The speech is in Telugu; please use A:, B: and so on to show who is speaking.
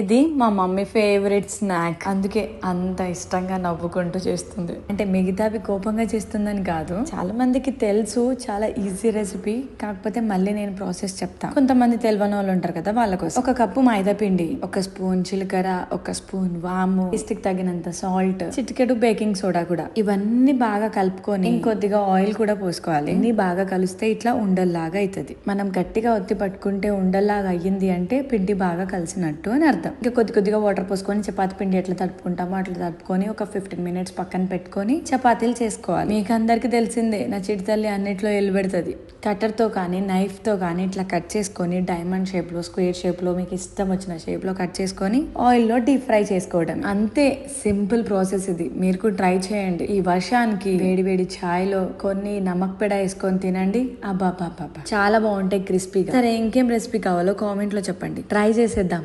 A: ఇది మా మమ్మీ ఫేవరెట్ స్నాక్. అందుకే అంత ఇష్టంగా నవ్వుకుంటూ చేస్తుంది. అంటే మిగతావి కోపంగా చేస్తుందని కాదు. చాలా మందికి తెలుసు చాలా ఈజీ రెసిపీ కాకపోతే మళ్ళీ నేను ప్రాసెస్ చెప్తాను కొంతమంది తెలియని వాళ్ళు ఉంటారు కదా వాళ్ళ కోసం. ఒక కప్పు మైదా పిండి ఒక స్పూన్ జీలకర్ర ఒక స్పూన్ వాము ఇస్టిక్ తగినంత సాల్ట్ చిటికెడు బేకింగ్ సోడా కూడా. ఇవన్నీ బాగా కలుపుకొని ఇంకొద్దిగా ఆయిల్ కూడా పోసుకోవాలి. ఇన్ని బాగా కలిస్తే ఇట్లా ఉండల్లాగా అవుతుంది మనం గట్టిగా ఒత్తి పట్టుకుంటే ఉండల్లాగా అయ్యింది అంటే పిండి బాగా కలిసినట్టు అని అర్థం. ఇంకా కొద్ది కొద్దిగా వాటర్ పోసుకొని చపాతి పిండి ఎట్లా తడుపుకుంటామో అట్లా తడుపుకొని ఒక ఫిఫ్టీన్ మినిట్స్ పక్కన పెట్టుకొని చపాతీలు చేసుకోవాలి. మీకు అందరికి తెలిసిందే నా చిటి తల్లి అన్నిట్లో ఎల్లుబెడుతుంది కట్టర్తో కానీ నైఫ్తో కానీ ఇట్లా కట్ చేసుకొని డైమండ్ షేప్లో స్క్వేర్ షేప్లో మీకు ఇష్టం వచ్చిన షేప్లో కట్ చేసుకొని ఆయిల్లో డీప్ ఫ్రై చేసుకోవడం అంతే సింపుల్ ప్రాసెస్ ఇది. మీరు కూడా ట్రై చేయండి. ఈ వర్షానికి వేడి వేడి ఛాయ్లో కొన్ని నమక్ పెడ వేసుకొని తినండి. అబ్బా చాలా బాగుంటాయి క్రిస్పీగా సరే ఇంకేం రెసిపీ కావాలో కామెంట్లో చెప్పండి. ట్రై చేసేద్దాం.